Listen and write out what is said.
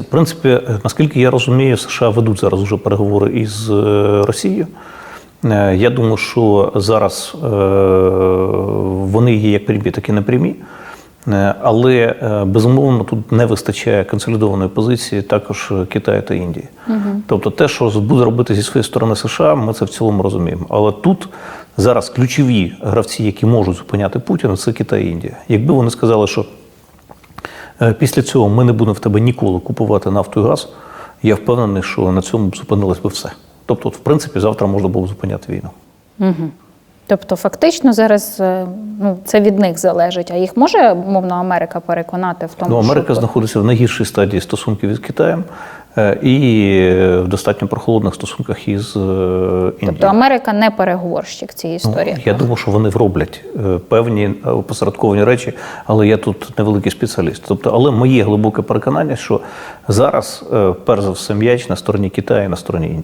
В принципі, наскільки я розумію, США ведуть зараз вже переговори із е, Росією. Е, Я думаю, що зараз е, вони є як прямі, так і непрямі. Е, Але е, безумовно тут не вистачає консолідованої позиції також Китаю та Індії. Тобто, те, що буде робити зі своєї сторони США, ми це в цілому розуміємо. Але тут зараз ключові гравці, які можуть зупиняти Путіна, це Китай і Індія. Якби вони сказали, що Е, Після цього ми не будемо в тебе ніколи купувати нафту і газ. Я впевнений, що на цьому зупинилось би все. Тобто, от, в принципі, завтра можна було б зупиняти війну. Тобто, фактично, зараз е, ну, це від них залежить. А їх може, мовно, Америка переконати в тому, Ну, Америка що знаходиться в найгіршій стадії стосунків із Китаєм е, і в достатньо прохолодних стосунках із е, Індією. тобто Америка не переговорщик цієї історії. Ну, історії. я думаю, що вони роблять е, певні посередковані опосередковані речі, але я тут невеликий спеціаліст. Тобто, але моє глибоке переконання, що зараз, е, перш за все, м'яч на стороні Китаю і на стороні Індії.